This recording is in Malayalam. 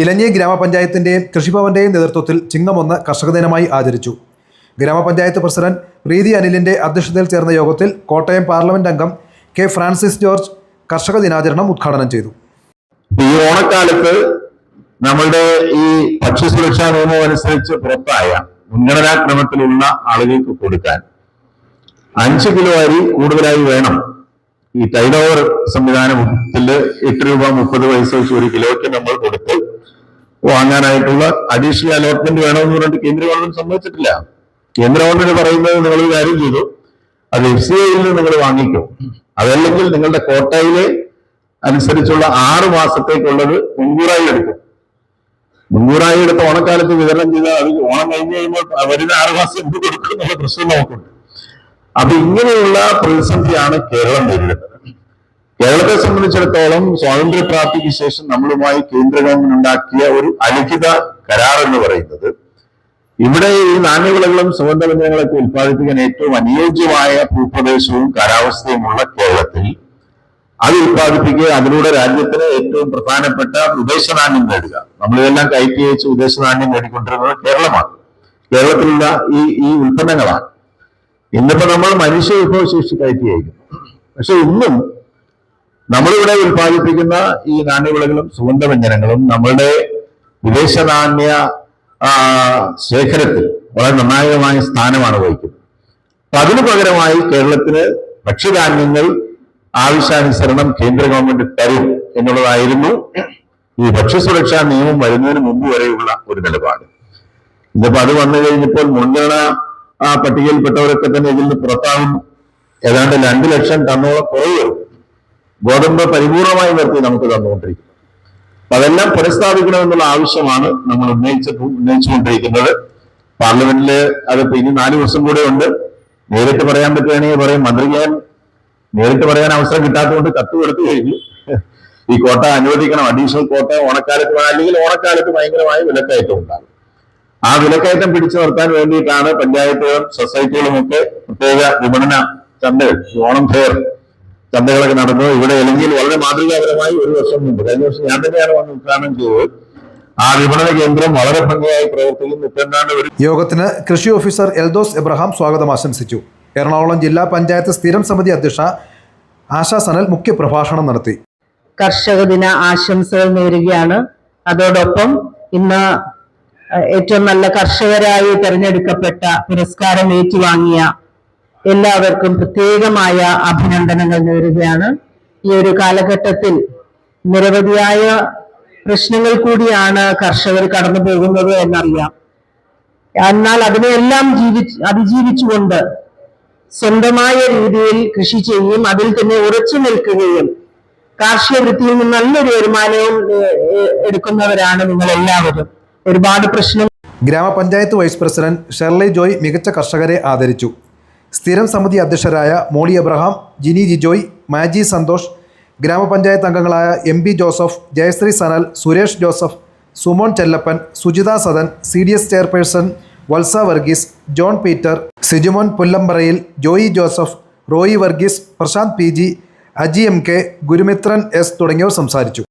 ഇലഞ്ഞി ഗ്രാമപഞ്ചായത്തിന്റെയും കൃഷിഭവന്റെയും നേതൃത്വത്തിൽ ചിങ്ങമൊന്ന് കർഷക ദിനമായി ആചരിച്ചു. ഗ്രാമപഞ്ചായത്ത് പ്രസിഡന്റ് പ്രീതി അനിലിന്റെ അധ്യക്ഷതയിൽ ചേർന്ന യോഗത്തിൽ കോട്ടയം പാർലമെന്റ് അംഗം കെ ഫ്രാൻസിസ് ജോർജ് കർഷക ദിനാചരണം ഉദ്ഘാടനം ചെയ്തു. ഈ ഓണക്കാലത്ത് നമ്മളുടെ ഈ ഭക്ഷ്യസുരക്ഷാ നിയമം അനുസരിച്ച് പുറത്തായ മുൻഗണനാ ക്രമത്തിലുള്ള ആളുകൾക്ക് കൊടുക്കാൻ അഞ്ച് കിലോ അരി കൂടുതലായി വേണം. ഈ ടൈഡോവർ സംവിധാനത്തിൽ എട്ട് രൂപ മുപ്പത് പൈസ വെച്ച് ഒരു കിലോയ്ക്ക് നമ്മൾ കൊടുത്ത് വാങ്ങാനായിട്ടുള്ള അഡീഷണൽ അലോട്ട്മെന്റ് വേണമെന്ന് പറഞ്ഞിട്ട് കേന്ദ്ര ഗവൺമെന്റ് സമ്മതിച്ചിട്ടില്ല. കേന്ദ്ര ഗവൺമെന്റ് പറയുന്നത് നിങ്ങൾ കാര്യം ചെയ്തു. അത് എഫ് സി ഐയിൽ നിന്ന് നിങ്ങൾ വാങ്ങിക്കും. അതല്ലെങ്കിൽ നിങ്ങളുടെ കോട്ടയിലെ അനുസരിച്ചുള്ള ആറ് മാസത്തേക്കുള്ളത് മുൻകൂറായി എടുക്കും. മുൻകൂറായി എടുത്ത് ഓണക്കാലത്ത് വിതരണം ചെയ്താൽ അത് ഓണം കഴിഞ്ഞ് കഴിയുമ്പോൾ വരുന്ന ആറ് മാസം എന്ത് കൊടുക്കും എന്നുള്ള പ്രശ്നം നമുക്കുണ്ട്. അപ്പൊ ഇങ്ങനെയുള്ള പ്രതിസന്ധിയാണ് കേരളം നേരിടുന്നത്. കേരളത്തെ സംബന്ധിച്ചിടത്തോളം സ്വാതന്ത്ര്യ പ്രാപ്തിക്ക് ശേഷം നമ്മളുമായി കേന്ദ്ര ഗവൺമെന്റ് ഉണ്ടാക്കിയ ഒരു അലിഖിത കരാർ എന്ന് പറയുന്നത് ഇവിടെ ഈ നാണ്യവിളകളും സുഗന്ധവ്യഞ്ജനങ്ങളൊക്കെ ഉൽപ്പാദിപ്പിക്കാൻ ഏറ്റവും അനുയോജ്യമായ ഭൂപ്രദേശവും കാലാവസ്ഥയുമുള്ള കേരളത്തിൽ അത് ഉൽപ്പാദിപ്പിക്കുക അതിലൂടെ രാജ്യത്തിന് ഏറ്റവും പ്രധാനപ്പെട്ട വിദേശ നാണ്യം നേടുക. നമ്മളിതെല്ലാം കയറ്റി അയച്ച് വിദേശ നാണ്യം നേടിക്കൊണ്ടിരുന്നത് കേരളമാണ്. കേരളത്തിലുള്ള ഈ ഈ ഉൽപ്പന്നങ്ങളാണ്. ഇന്നിപ്പോ നമ്മൾ മനുഷ്യ വിഭവശേഷി കയറ്റി അയക്കുന്നു. പക്ഷെ ഇന്നും നമ്മളിവിടെ ഉൽപ്പാദിപ്പിക്കുന്ന ഈ നാണ്യവിളകളും സുഗന്ധവ്യഞ്ജനങ്ങളും നമ്മളുടെ വിദേശ നാണ്യ ശേഖരത്തിൽ വളരെ നിർണായകമായ സ്ഥാനമാണ് വഹിക്കുന്നത്. അപ്പൊ അതിനു പകരമായി കേരളത്തിന് ഭക്ഷ്യധാന്യങ്ങൾ ആവശ്യാനുസരണം കേന്ദ്ര ഗവൺമെന്റ് തരും എന്നുള്ളതായിരുന്നു ഈ ഭക്ഷ്യസുരക്ഷാ നിയമം വരുന്നതിന് മുമ്പ് വരെയുള്ള ഒരു നിലപാട്. ഇതിപ്പോ അത് വന്നു കഴിഞ്ഞപ്പോൾ മുൻഗണന പട്ടികയിൽപ്പെട്ടവരൊക്കെ തന്നെ ഇതിൽ നിന്ന് പുറത്താകും ഏതാണ്ട് രണ്ട് ലക്ഷം ടണ്ണോളം കുറവ് ഗോതമ്പ് പരിപൂർണമായി നിർത്തി നമുക്ക് തന്നുകൊണ്ടിരിക്കുന്നത് അപ്പൊ അതെല്ലാം പുനഃസ്ഥാപിക്കണമെന്നുള്ള ആവശ്യമാണ് നമ്മൾ ഉന്നയിച്ച ഉന്നയിച്ചുകൊണ്ടിരിക്കുന്നത്. പാർലമെന്റിൽ അതിപ്പോ ഇനി നാല് ദിവസം കൂടെ ഉണ്ട്. നേരിട്ട് പറയാൻ പറ്റുകയാണെങ്കിൽ പറയും മന്ത്രി ഞാൻ നേരിട്ട് പറയാൻ അവസരം കിട്ടാത്തതുകൊണ്ട് കത്ത് കൊടുത്തു കഴിഞ്ഞു. ഈ കോട്ട അനുവദിക്കണം അഡീഷണൽ കോട്ട ഓണക്കാലത്ത് അല്ലെങ്കിൽ ഓണക്കാലത്ത് ഭയങ്കരമായ വിലക്കയറ്റം ഉണ്ടാകും. ആ വിലക്കയറ്റം പിടിച്ചു നിർത്താൻ വേണ്ടിയിട്ടാണ് പഞ്ചായത്തുകളും സൊസൈറ്റികളും ഒക്കെ പ്രത്യേക വിപണന ചന്തകൾ ഓണം ഫെയർ ചന്തകളൊക്കെ നടന്നു. ഇവിടെ എല്ലെങ്കിൽ വളരെ മാതൃകാപരമായി ഒരു വർഷം മുമ്പ് കഴിഞ്ഞ വർഷം ഞാൻ തന്നെയാണ് വന്ന് ഉദ്ഘാടനം ചെയ്തത്. ആ വിപണന കേന്ദ്രം വളരെ ഭംഗിയായി പ്രവർത്തിക്കുന്നു. ഇപ്പൊ എന്താണ്ട് ഒരു യോഗത്തിന് കൃഷി ഓഫീസർ എൽദോസ് എബ്രഹാം സ്വാഗതം ആശംസിച്ചു. എറണാകുളം ജില്ലാ പഞ്ചായത്ത് സ്ഥിരം സമിതി അധ്യക്ഷ ആശാ സനൽ മുഖ്യപ്രഭാഷണം നടത്തി. കർഷക ദിന ആശംസകൾ നേരുകയാണ്. അതോടൊപ്പം ഇന്ന് ഏറ്റവും നല്ല കർഷകരായി തെരഞ്ഞെടുക്കപ്പെട്ട പുരസ്കാരം ഏറ്റുവാങ്ങിയ എല്ലാവർക്കും പ്രത്യേകമായ അഭിനന്ദനങ്ങൾ നേരുകയാണ്. ഈ ഒരു കാലഘട്ടത്തിൽ നിരവധിയായ പ്രശ്നങ്ങൾ കൂടിയാണ് കർഷകർ കടന്നു പോകുന്നത് എന്നറിയാം. എന്നാൽ അതിനെല്ലാം ജീവിച്ച് അതിജീവിച്ചുകൊണ്ട് സ്വന്തമായ രീതിയിൽ കൃഷി ചെയ്യുകയും അതിൽ തന്നെ ഉറച്ചു നിൽക്കുകയും കാർഷിക വൃത്തിയിൽ നിന്ന് നല്ലൊരു വരുമാനവും എടുക്കുന്നവരാണ് നിങ്ങൾ എല്ലാവരും ഒരുപാട് പ്രശ്നം ഗ്രാമപഞ്ചായത്ത് വൈസ് പ്രസിഡന്റ് ഷെർലി ജോയ് മികച്ച കർഷകരെ ആദരിച്ചു. സ്ഥിരം സമിതി അധ്യക്ഷരായ മോളി എബ്രഹാം ജിനി ജിജോയ് മാജി സന്തോഷ് ഗ്രാമപഞ്ചായത്ത് അംഗങ്ങളായ M B Joseph Jayashree Sanal Suresh Joseph Sumon Chellappan Sujitha Sadan C D S chairperson Valsa Varghese John Peter Sijumon Pullamparayil Joy Joseph Roy Varghese Prashanth P G Aji M K Gurumithran S തുടങ്ങിയവർ സംസാരിച്ചു.